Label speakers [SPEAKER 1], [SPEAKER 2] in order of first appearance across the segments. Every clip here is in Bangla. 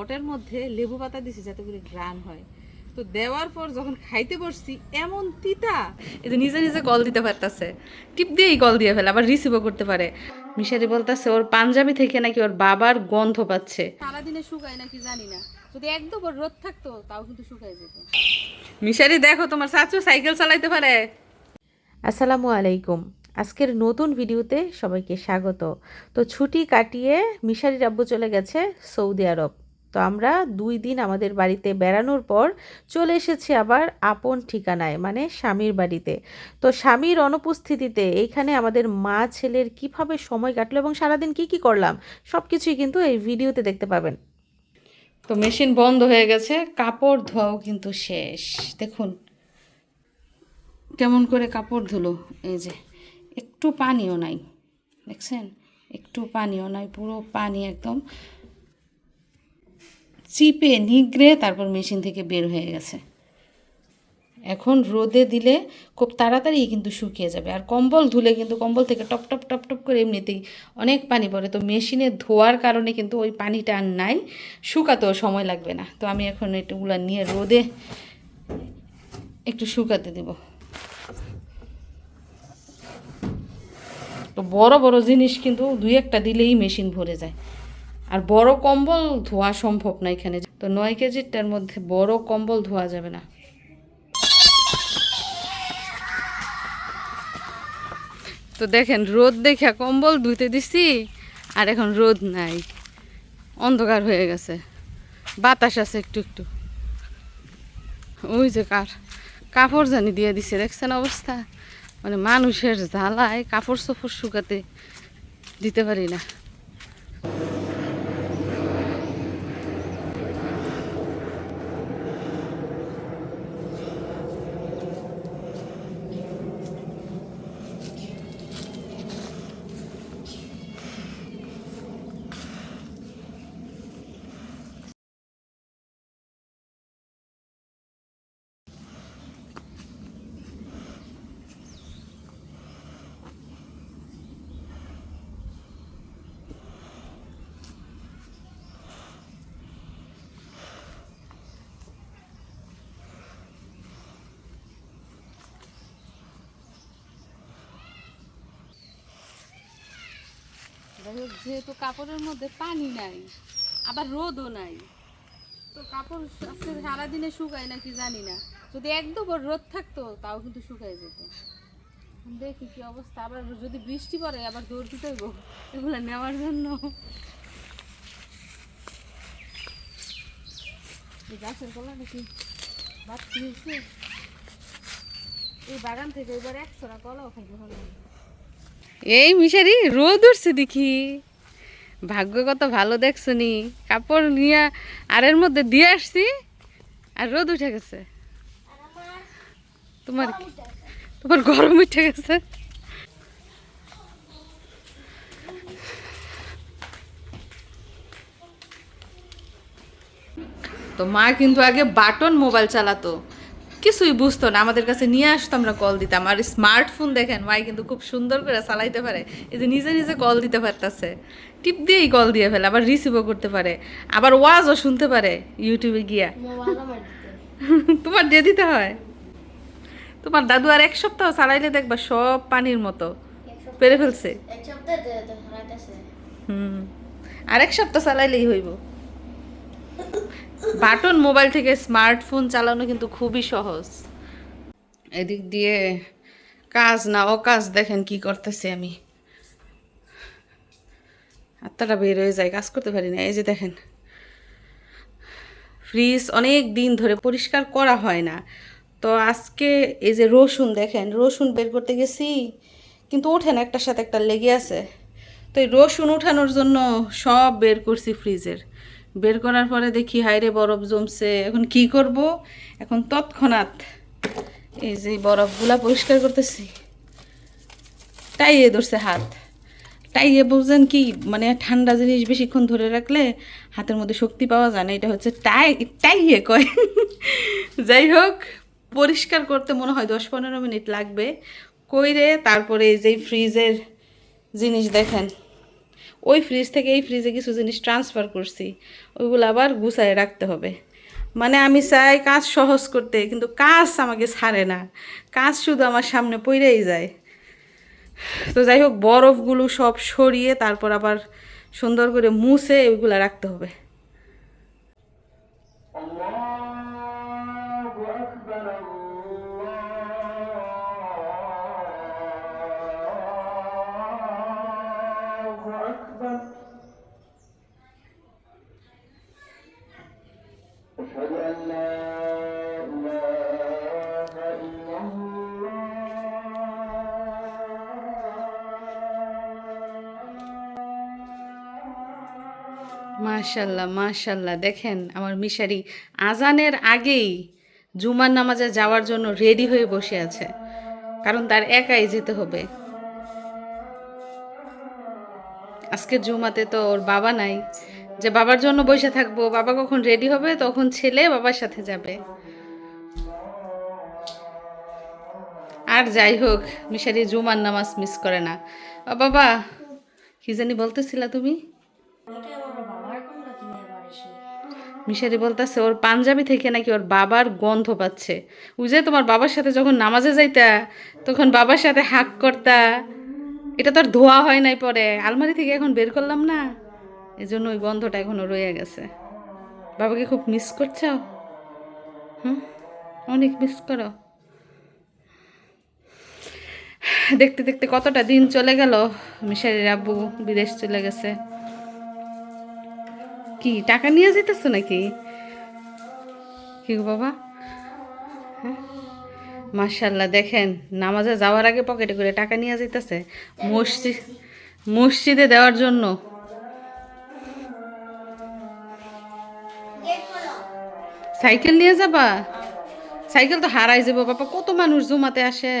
[SPEAKER 1] পটের মধ্যে লেবু পাতা দিছি যাতে করে গ্রান হয়। তো দেওয়ার পর যখন খাইতে বসছি এমন তিতা। এই যে নিজে নিজে কল দিতে পারতাছে। টিপ দিয়েই কল দিয়ে ফেলে আবার রিসিভও করতে পারে। মিশারি বলতাছে ওর পাঞ্জাবি থেকে নাকি ওর বাবার গন্ধ পাচ্ছে। সারাদিনে শুকায় নাকি জানি না। যদি একদম রোদ থাকতো তাও কিন্তু শুকায় যেত। মিশারি দেখো তোমার চাচু সাইকেল চালাইতে পারে।
[SPEAKER 2] আসসালামু আলাইকুম। আজকের নতুন ভিডিওতে সবাইকে স্বাগত। তো ছুটি কাটিয়ে মিশারির আব্বু চলে গেছে সৌদি আরব। তো আমরা দুই দিন আমাদের বাড়িতে বেড়ানোর পর চলে এসেছি আবার আপন ঠিকানায় মানে স্বামীর বাড়িতে। তো স্বামীর অনুপস্থিতিতে এইখানে আমাদের মা ছেলের কীভাবে সময় কাটলো এবং সারাদিন কি কি করলাম সব কিছুই কিন্তু এই ভিডিওতে দেখতে পাবেন।
[SPEAKER 1] তো মেশিন বন্ধ হয়ে গেছে, কাপড় ধোয়াও কিন্তু শেষ। দেখুন, কেমন করে কাপড় ধুলো, এই যে, একটু পানিও নাই, দেখছেন? একটু পানিও নাই, পুরো পানি একদম চিপে নিগড়ে তারপর মেশিন থেকে বের হয়ে গেছে। এখন রোদে দিলে খুব তাড়াতাড়ি কিন্তু শুকিয়ে যাবে। আর কম্বল ধুলে কিন্তু কম্বল থেকে টপ টপ টপ টপ করে এমনিতেই অনেক পানি পড়ে। তো মেশিনে ধোয়ার কারণে কিন্তু ওই পানিটা আর নাই, শুকাতেও সময় লাগবে না। তো আমি এখন এগুলো নিয়ে রোদে একটু শুকাতে দেব। তো বড় বড় জিনিস কিন্তু দুই একটা দিলেই মেশিন ভরে যায়। আর বড় কম্বল ধোয়া সম্ভব না এখানে। তো নয় কেজিটার মধ্যে বড় কম্বল ধোয়া যাবে না। তো দেখেন, রোদ দেখে কম্বল ধুতে দিছি, আর এখন রোদ নাই। অন্ধকার হয়ে গেছে। বাতাস আছে একটু একটু। ওই যে কার, কাপড় জানি দিয়ে দিছে, দেখছেন অবস্থা? মানে মানুষের জ্বালায় কাপড় চোপড় শুকাতে দিতে পারি না। যেহেতু কাপড়ের মধ্যে পানি নাই, আবার রোদও নাই, তো কাপড় সারাদিনে শুকায় নাকি জানি না। যদি একদম রোদ থাকতো, তাও কিন্তু শুকায় যেত। দেখি কি অবস্থা, আবার যদি বৃষ্টি পড়ে, আবার দৌড় দিতে হইব, এগুলো নেওয়ার জন্য। গাছের কলা নাকি ভাত এই বাগান থেকে এবার একশো না কলাও খাইতে এই মিশারি, রোদ উঠছে দেখি। ভাগ্য কত ভালো দেখছ নি কাপড় নিয়ে আরের মধ্যে দিয়ে আসছি, আর রোদ উঠে গেছে। তোমার? তোমার গরম উঠে গেছে। তো মা কিন্তু আগে বাটন মোবাইল চালাতো। কিছুই বুঝতো না। আমাদের কাছে নিয়ে আসতো আমরা কল দিতাম। আর স্মার্টফোন দেখেন মাই কিন্তু খুব সুন্দর করে চালাইতে পারে। এই যে নিজে নিজে কল দিতে পারতাছে। টিপ দিয়েই কল দিয়ে ফেলে আবার রিসিভও করতে পারে। আবার ওয়াজও শুনতে পারে ইউটিউবে গিয়া। তোমার দিয়ে দিতে হয়। তোমার দাদু আর এক সপ্তাহ চালাইলে দেখবা সব পানির মতো। পেরে ফেলছে। হুম। আর এক সপ্তাহ চালাইলেই হইব। বাটন মোবাইল থেকে স্মার্টফোন চালানো কিন্তু খুবই সহজ। এদিক দিয়ে কাজ না অকাজ দেখেন কি করতেছি আমি। আত্মাটা বের হয়ে যায়, কাজ করতে পারি না। এই যে দেখেন, ফ্রিজ অনেক দিন ধরে পরিষ্কার করা হয় না। তো আজকে এই যে রসুন দেখেন, রসুন বের করতে গেছি, কিন্তু ওঠে না একটার সাথে একটা লেগে আছে। তো এই রসুন উঠানোর জন্য সব বের করছি ফ্রিজের। বের করার পরে দেখি হাইরে বরফ জমছে, এখন কি করব? এখন তৎক্ষণাৎ এই যে বরফগুলা পরিষ্কার করতেছি। টাইয়ে ধরছে হাত। টাইয়ে বুঝছেন কি মানে ঠান্ডা জিনিস বেশিক্ষণ ধরে রাখলে হাতের মধ্যে শক্তি পাওয়া যায় না, এটা হচ্ছে টাই, টাইয়ে কয়। যাই হোক, পরিষ্কার করতে মনে হয় দশ পনেরো মিনিট লাগবে। কইরে তারপরে এই যে ফ্রিজের জিনিস দেখেন। ওই ফ্রিজ থেকে এই ফ্রিজে কিছু জিনিস ট্রান্সফার করছি, ওইগুলো আবার গুছায় রাখতে হবে। মানে আমি চাই কাজ সহজ করতে, কিন্তু কাজ আমাকে ছাড়ে না। কাজ শুধু আমার সামনে পড়েই যায়। তো যাই হোক, বরফগুলো সব সরিয়ে তারপর আবার সুন্দর করে মুছে ওইগুলো রাখতে হবে। মাশাল্লাহ মাশাল্লাহ। দেখেন আমার মিশারি আজানের আগেই জুমার নামাজে যাওয়ার জন্য রেডি হয়ে বসে আছে। কারণ তার একাই যেতে হবে। আজকে জুমাতে তো ওর বাবা নাই। যে বাবার জন্য বসে থাকব, বাবা কখন রেডি হবে, তখন ছেলে বাবার সাথে যাবে। আর যাই হোক, মিশারি জুমার নামাজ মিস করে না। বাবা, কি জানি বলতেছিলা তুমি? মিশারি বলতেছে, ওর পাঞ্জাবি থেকে নাকি ওর বাবার গন্ধ পাচ্ছে। যে তোমার বাবার সাথে যখন নামাজে যাইতা, তখন বাবার সাথে হাক করতা। এটা তো আর ধোয়া হয় নাই পরে। আলমারি থেকে এখন বের করলাম না। এই জন্য ওই গন্ধটা এখনও রয়ে গেছে। বাবাকে খুব মিস করছ? হুম? অনেক মিস করো। দেখতে দেখতে কতটা দিন চলে গেল, মিশারির আব্বু বিদেশ চলে গেছে। কি, টাকা নিয়ে যেতেছো নাকি? কি গো বাবা? হ্যাঁ? মার্শাল্লাহ দেখেন, নামাজে যাওয়ার আগে পকেটে করে টাকা নিয়ে যেতেছে মসজিদ, মসজিদে দেওয়ার জন্য। সাইকেল নিয়ে যাবা? সাইকেল তো হারাই যাব, বাবা, কত মানুষ জমাতে আসে?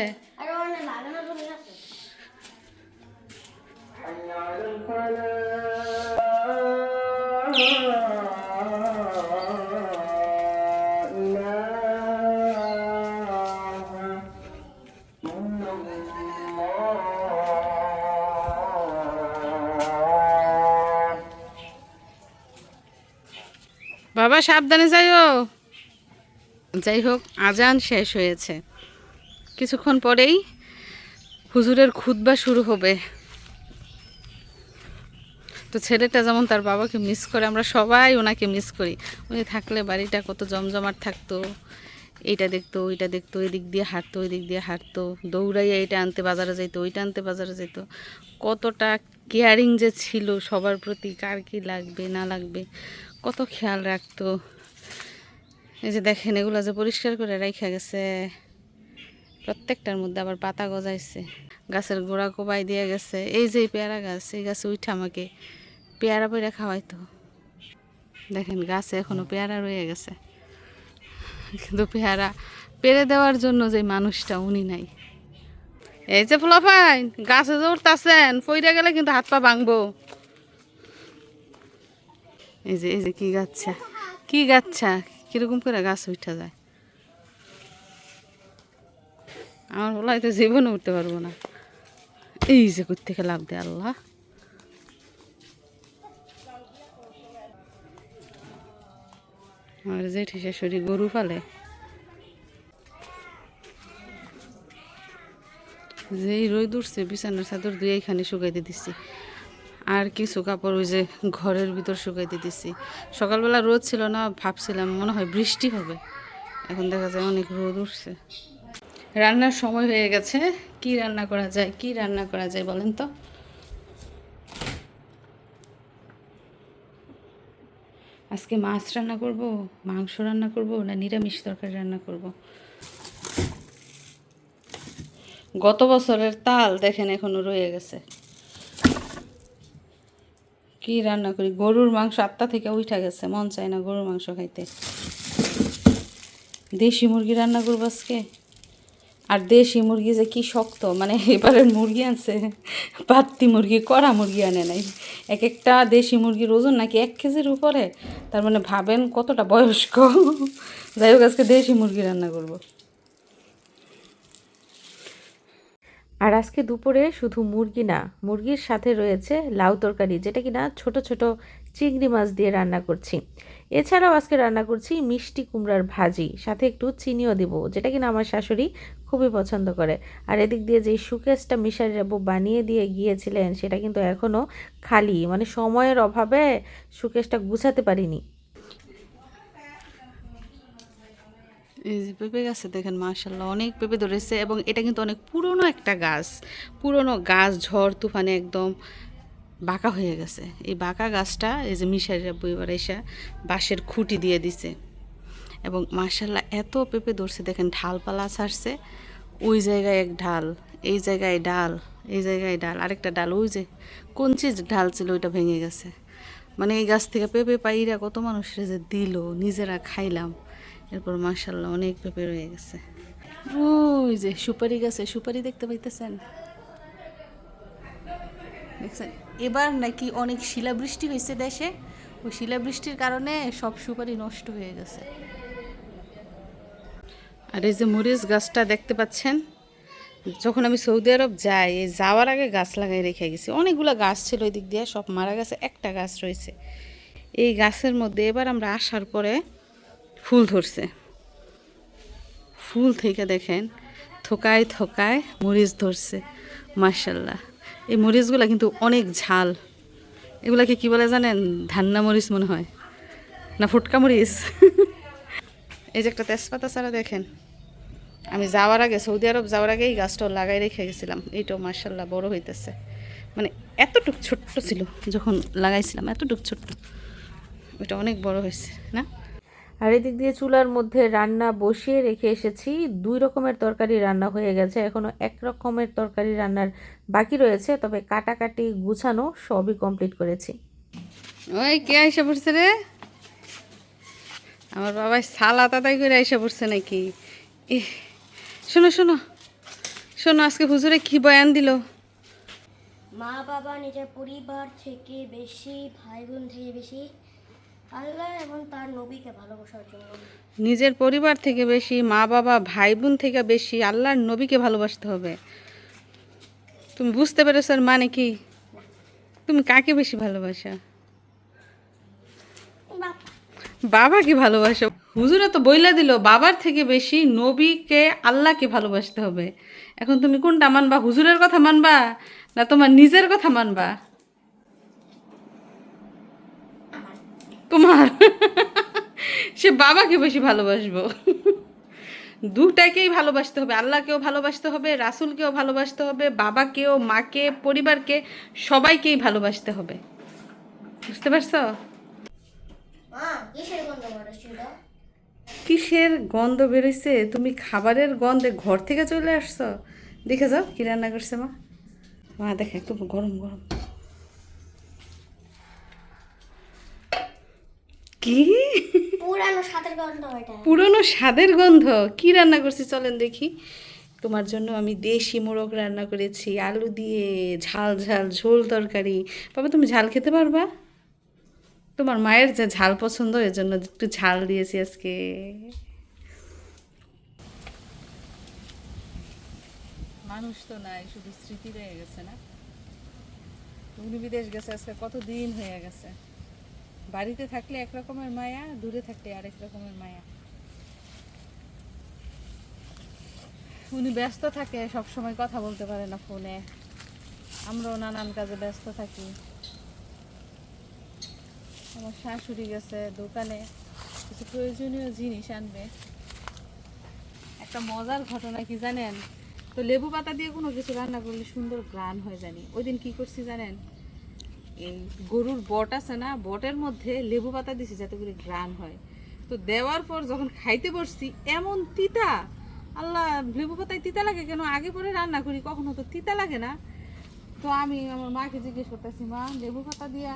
[SPEAKER 1] বাবা, সাবধানে যাইও। যাই হোক আজান শেষ হয়েছে। কিছুক্ষণ পরেই হুজুরের খুতবা শুরু হবে। তো ছেলেটা যেমন তার বাবাকে মিস করে, আমরা সবাই ওনাকে মিস করি। উনি থাকলে বাড়িটা কত জমজমাট থাকতো। এইটা দেখতো, ওইটা দেখতো ওই দিক দিয়ে হাঁটতো ওই দিক দিয়ে হাঁটতো, দৌড়াইয়া এটা আনতে, বাজারে যাইতো, ওইটা আনতে, বাজারে যেত কতটা কেয়ারিং যে ছিল সবার প্রতি, কার কি লাগবে, না লাগবে। কত খেয়াল রাখতো। এই যে দেখেন, এগুলো যে পরিষ্কার করে রাখা গেছে, প্রত্যেকটার মধ্যে আবার পাতা গজাইছে, গাছের গোড়া কোবাই দিয়ে গেছে। এই যে পেয়ারা গাছ, এই গাছে উঠে আমাকে পেয়ারা পেয়ারা খাওয়াইতো। দেখেন, গাছে এখনও পেয়ারা রয়ে গেছে। কিন্তু পেয়ারা, পেরে দেওয়ার জন্য যে মানুষটা, উনি নাই। এই যে ফুলাফাইন, গাছে যে উঠতেছেন ফইরা গেলে কিন্তু হাত পা ভাঙবো। এই যে এই যে কি গাচ্ছা? কি গাচ্ছা? কীরকম করে গাছ উঠা যায়? আমার বলা হয়তো জীবনে উঠতে পারব না। এই যে থেকে লাভ দে আল্লাহ। আমার জেঠি শাশুড়ি গরু পালে। যেই রোদ উঠছে, বিছানার চাদর দুই এইখানে শুকাইতে দিচ্ছি আর কিছু কাপড় ওই যে ঘরের ভিতর শুকাইতে দিচ্ছি সকালবেলা রোদ ছিল না, ভাবছিলাম মনে হয় বৃষ্টি হবে। এখন দেখা যায় অনেক রোদ উঠছে। রান্নার সময় হয়ে গেছে। কি রান্না করা যায়, কি রান্না করা যায় বলেন তো? আজকে মাছ রান্না করব, মাংস রান্না করব না নিরামিষ তরকারি রান্না করব? গত বছরের তাল দেখেন এখনও রয়ে গেছে। কি রান্না করি? গরুর মাংস আটটা থেকে উঠা গেছে, মন চায় না গরুর মাংস খাইতে। দেশি মুরগি রান্না করব আজকে? আর দেশি মুরগি যে কি শক্ত মানে এবারের মুরগি আনছে পাত্তি মুরগি, কড়া মুরগি আনে নাই। এক একটা দেশি মুরগির ওজন নাকি এক কেজির উপরে? তার মানে ভাবেন কতটা বয়স্ক? যাই হোক, আজকে দেশি মুরগি রান্না করব।
[SPEAKER 2] আর আজকে দুপুরে শুধু মুরগি না, মুরগির সাথে রয়েছে লাউ তরকারি, যেটা কিনা ছোট ছোট চিংড়ি মাছ দিয়ে রান্না করছি। এছাড়াও আজকে রান্না করছি মিষ্টি কুমড়ার ভাজি, সাথে একটু চিনিও দিব, যেটা কিনা আমার শাশুড়ি খুবই পছন্দ করে। আর এদিক দিয়ে যে সুকেসটা মিশারি রাবু বানিয়ে দিয়ে গিয়েছিলেন, সেটা কিন্তু এখনও খালি মানে সময়ের অভাবে সুকেসটা গুছাতে পারিনি।
[SPEAKER 1] এই যে পেঁপে গাছে দেখেন মার্শাল্লাহ অনেক পেঁপে ধরেছে এবং এটা কিন্তু অনেক পুরনো একটা গাছ। পুরনো গাছ, ঝড়, তুফানে একদম বাঁকা হয়ে গেছে। এই বাঁকা গাছটা এই যে মিশারিরা বইবার এসে বাঁশের খুঁটি দিয়ে দিছে। এবং মার্শাল্লাহ এত পেঁপে ধরছে, দেখেন ঢালপালা ছাড়ছে, ওই জায়গায় এক ঢাল, এই জায়গায় ডাল, এই জায়গায় ডাল, আরেকটা ডাল, ওই যে কঞ্চির ঢাল ছিল ওইটা ভেঙে গেছে। মানে এই গাছ থেকে পেঁপে পাইরা কত মানুষের যে দিল, নিজেরা খাইলাম। এরপর মার্শাল্লাহ অনেক পেঁপে রয়ে গেছে। ওই যে সুপারি গাছে সুপারি দেখতে পাইতেছেন? দেখছেন? এবার নাকি অনেক শিলাবৃষ্টি হয়েছে দেশে। ওই শিলাবৃষ্টির কারণে সব সুপারি নষ্ট হয়ে গেছে। আর এই যে মরিচ গাছটা দেখতে পাচ্ছেন? যখন আমি সৌদি আরব যাই এই যাওয়ার আগে গাছ লাগাই রেখে গেছি। অনেকগুলো গাছ ছিল ওই দিক দিয়ে সব মারা গেছে একটা গাছ রয়েছে। এই গাছের মধ্যে এবার আমরা আসার পরে ফুল ধরছে। ফুল থেকে দেখেন থোকায় থোকায় মরিচ ধরছে মার্শাল্লাহ এই মরিচগুলো কিন্তু অনেক ঝাল। এগুলাকে কি বলে জানেন? ধান্না মরিচ মনে হয়। না, ফুটকা মরিচ? এই যে একটা তেজপাতা ছাড়া দেখেন। আমি যাওয়ার আগে, সৌদি আরব যাওয়ার আগে এই গাছটাও লাগাই রেখে গেছিলাম। এইটাও মার্শাল্লাহ বড় হইতেছে। মানে এতটুক ছোট্ট ছিল যখন লাগাইছিলাম, এতটুক ছোট্ট। ওইটা অনেক বড় হয়েছে, না?
[SPEAKER 2] আর এদিক দিয়ে চুলার মধ্যে রান্না বসিয়ে রেখে এসেছি। দুই রকমের তরকারি রান্না হয়ে গেছে। এখনও এক রকমের তরকারি রান্নার বাকি রয়েছে তবে কাটাকাটি গুছানো সবই কমপ্লিট করেছি।
[SPEAKER 1] ওই কে আইসা পড়ছে রে? আমার বাবাই সালা তাতাই করে আইসা পড়ছে নাকি? শোনো শোনো শোনো আজকে হুজুরে কি বয়ান দিল?
[SPEAKER 3] মা বাবা নিজের পরিবার থেকে বেশি ভাই বোন থেকে বেশি আল্লাহ এবং তার নবীকে ভালোবাসার জন্য।
[SPEAKER 1] নিজের পরিবার থেকে বেশি মা বাবা ভাই বোন থেকে বেশি আল্লাহর নবীকে ভালোবাসতে হবে। তুমি বুঝতে পেরেছ মানে কি? তুমি কাকে বেশি ভালোবাসা? বাবাকে ভালোবাসো। হুজুরা তো বইলা দিল বাবার থেকে বেশি নবীকে আল্লাহকে ভালোবাসতে হবে। এখন তুমি কোনটা মানবা? হুজুরের কথা মানবা না তোমার নিজের কথা মানবা? তোমার সে বাবাকে বেশি ভালোবাসবো। দুটাকেই ভালোবাসতে হবে আল্লাহকেও ভালোবাসতে হবে রাসুলকেও ভালোবাসতে হবে বাবাকেও মাকে পরিবারকে সবাইকেই ভালোবাসতে হবে। বুঝতে পারছ?
[SPEAKER 3] মা কিসের গন্ধ
[SPEAKER 1] কিসের গন্ধ বেরোইছে তুমি খাবারের গন্ধে ঘর থেকে চলে আসছো। দেখে যাও কি রান্না করছে মা। মা দেখে একটু গরম গরম। কি?
[SPEAKER 3] পুরানো সাতের গন্ধ এটা।
[SPEAKER 1] পুরনো স্বাদের গন্ধ? কি রান্না করছি চলেন দেখি। তোমার জন্য আমি দেশি মোরগ রান্না করেছি আলু দিয়ে ঝাল ঝাল ঝোল তরকারি। বাবা তুমি ঝাল খেতে পারবা? তোমার মায়ের যে ঝাল পছন্দ এর জন্য একটু ঝাল দিয়েছি আজকে। মানুষ তো নাই শুধু স্মৃতি রয়ে গেছে না? উনি বিদেশ গেছে আজকে কত দিন হয়ে গেছে? বাড়িতে থাকলে এক রকমের মায়া, দূরে থাকলে আরেক রকমের মায়া। উনি ব্যস্ত থাকে সব সময় কথা বলতে পারে না ফোনে। আমরাও নানান কাজে ব্যস্ত থাকি। আমার শাশুড়ি গেছে দোকানে, কিছু প্রয়োজনীয় জিনিস আনবে। একটা মজার ঘটনা কি জানেন? তো লেবু পাতা দিয়ে কোনো কিছু রান্না করলে সুন্দর গ্রান হয়ে জানি। ওই দিন কী করছি জানেন? এই গরুর বট আছে না, বটের মধ্যে লেবু পাতা দিছি যাতে করে গ্রান হয়। তো দেওয়ার পর যখন খাইতে বসছি, এমন তিতা, আল্লাহ, লেবু পাতায় তিতা লাগে কেন? আগে পরে রান্না করি, কখনো তো তিতা লাগে না। তো আমি আমার মাকে জিজ্ঞেস করতেছি, মা, লেবু পাতা দিয়া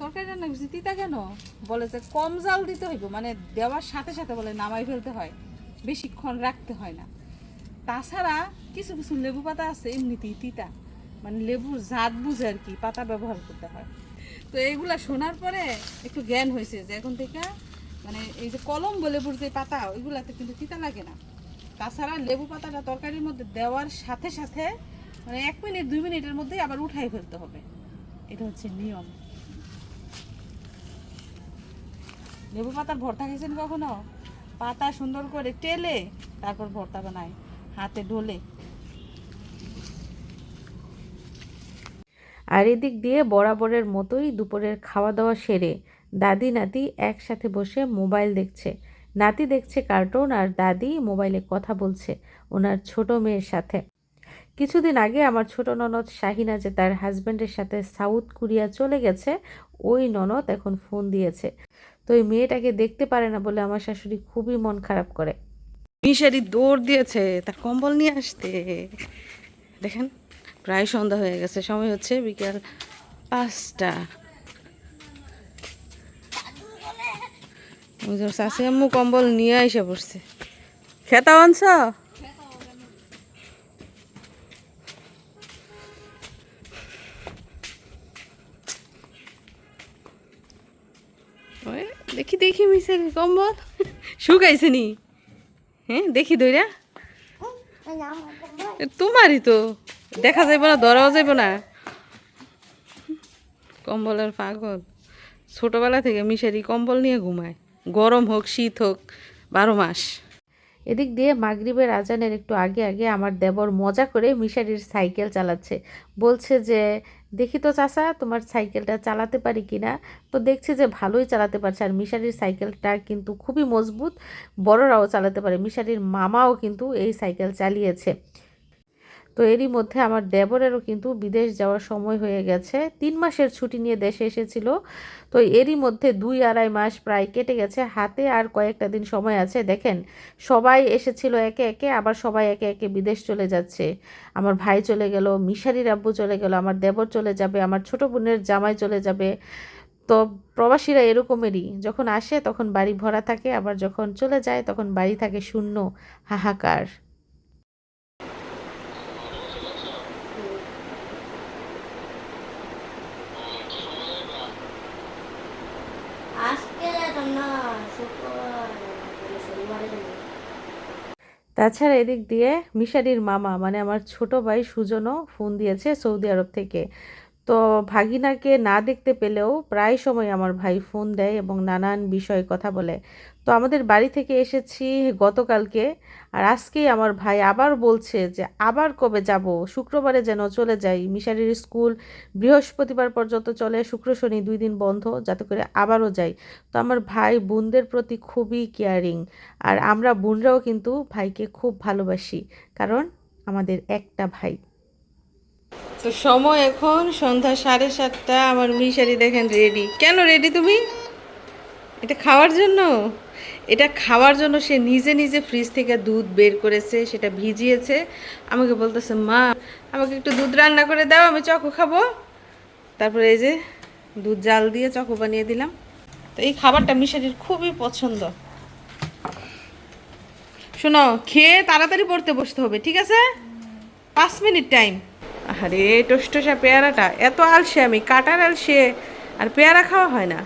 [SPEAKER 1] তরকারি রান্না করছি, তিতা কেন? বলে যে, কম জাল দিতে হইব। মানে দেওয়ার সাথে সাথে বলে, নামাই ফেলতে হয়, বেশিক্ষণ রাখতে হয় না। তাছাড়া কিছু কিছু লেবু পাতা আছে, এমনিতেই তিতা। মানে লেবুর জাত বুঝে আর কি, পাতা ব্যবহার করতে হয়। তো এইগুলা শোনার পরে একটু জ্ঞান হয়েছে যে এখন থেকে মানে এই যে কলম লেবুর যে পাতা, ওইগুলাতে কিন্তু তিতা লাগে না। তাছাড়া লেবু পাতাটা তরকারির মধ্যে দেওয়ার সাথে সাথে মানে এক মিনিট, দুই মিনিটের মধ্যেই আবার উঠাই ফেলতে হবে। এটা হচ্ছে নিয়ম। লেবু পাতার ভর্তা খেয়েছেন কখনো? পাতা সুন্দর করে টেলে, তারপর ভর্তা বানায়। হাতে ডলে।
[SPEAKER 2] আর এদিক দিয়ে বরাবরের মতোই দুপুরের খাওয়া দাওয়া সেরে দাদি, নাতি একসাথে বসে মোবাইল দেখছে। নাতি দেখছে কার্টুন আর দাদি মোবাইলে কথা বলছে ওনার ছোট মেয়ের সাথে। কিছুদিন আগে আমার ছোট ননদ শাহিনা যে তার হাজব্যান্ডের সাথে সাউথ কোরিয়া চলে গেছে, ওই ননদ এখন ফোন দিয়েছে। তো ওই মেয়েটাকে দেখতে পারে না বলে আমার শাশুড়ি খুবই মন খারাপ করে।
[SPEAKER 1] মিশারি দৌড় দিয়েছে, তার কম্বল নিয়ে আসতে। দেখেন। প্রায় সন্ধ্যা হয়ে গেছে সময় হচ্ছে বিকাল পাঁচটা। ওই আম্মু কম্বল নিয়ে এসে পড়ছে। খেতা আনছ? দেখি দেখি মিশারি কম্বল। শুকাইছে নি? হ্যাঁ দেখি দইরা। তোমারই তো। দেখা যাইব না, ধরাও যাইব না। কম্বলের পাগল। ছোটবেলা থেকে মিশারি কম্বল নিয়ে ঘুমায়। গরম হোক, শীত হোক, বারো মাস।
[SPEAKER 2] এদিক দিয়ে মাগরিবের আজানের একটু আগে আগে আমার দেবর মজা করে মিশারির সাইকেল চালাচ্ছে। বলছে যে, দেখি তো চাচা, তোমার সাইকেলটা চালাতে পারি কিনা? তো দেখছি যে ভালোই চালাতে পারছে আর মিশারির সাইকেলটা কিন্তু খুবই মজবুত। বড়রাও চালাতে পারে। মিশারির মামাও কিন্তু এই সাইকেল চালিয়েছে। তো এরই মধ্যে আমার দেবরেরও কিন্তু বিদেশ যাওয়ার সময় হয়ে গেছে। তিন মাসের ছুটি নিয়ে দেশে এসেছিল। তো এরই মধ্যে দুই আড়াই মাস প্রায় কেটে গেছে। হাতে আর কয়েকটা দিন সময় আছে। দেখেন, সবাই এসেছিল একে একে, আবার সবাই একে একে বিদেশ চলে যাচ্ছে। আমার ভাই চলে গেল, মিশারির আব্বু চলে গেল, আমার দেবর চলে যাবে, আমার ছোট বোনের জামাই চলে যাবে। তো প্রবাসীরা এরকমেরই। যখন আসে তখন বাড়ি ভরা থাকে, আবার যখন চলে যায় তখন বাড়ি থাকে শূন্য, হাহাকার
[SPEAKER 3] আজকে যেতাম না শুক্রবার শনিবারে যাব
[SPEAKER 2] তাছাড়া এদিক দিয়ে মিশারির মামা মানে আমার ছোট ভাই সুজনও ফোন দিয়েছে সৌদি আরব থেকে। তো ভাগিনাকে না দেখতে পেলেও প্রায় সময় আমার ভাই ফোন দেয় এবং নানান বিষয়ে কথা বলে। তো আমাদের বাড়ি থেকে এসেছি গতকালকে। আর আজকেই আমার ভাই আবার বলছে যে, আবার কবে যাব? শুক্রবারে যেন চলে যাই। মিশারির স্কুল বৃহস্পতিবার পর্যন্ত চলে, শুক্র, শনি দুই দিন বন্ধ, যাতে করে আবারও যাই। তো আমার ভাই বোনদের প্রতি খুবই কেয়ারিং। আর আমরা বোনরাও কিন্তু ভাইকে খুব ভালোবাসি, কারণ আমাদের একটা ভাই।
[SPEAKER 1] তো সময় এখন সন্ধ্যা সাড়ে সাতটা। আমার মিশারি দেখেন রেডি। কেন রেডি তুমি? এটা খাওয়ার জন্য? এটা খাওয়ার জন্য সে নিজে নিজে ফ্রিজ থেকে দুধ বের করেছে, সেটা ভিজিয়েছে। আমাকে বলতেছে, মা, আমাকে একটু দুধ রান্না করে দাও, আমি চকো খাব। তারপরে এই যে দুধ জাল দিয়ে চকো বানিয়ে দিলাম। তো এই খাবারটা মিশারির খুবই পছন্দ। শোনো, খেয়ে তাড়াতাড়ি পড়তে বসতে হবে, ঠিক আছে? পাঁচ মিনিট টাইম আরে টোস্টোসা পেয়ারাটা, এত আলসে আমি, কাটার আলসে, আর পেয়ারা খাওয়া হয় না।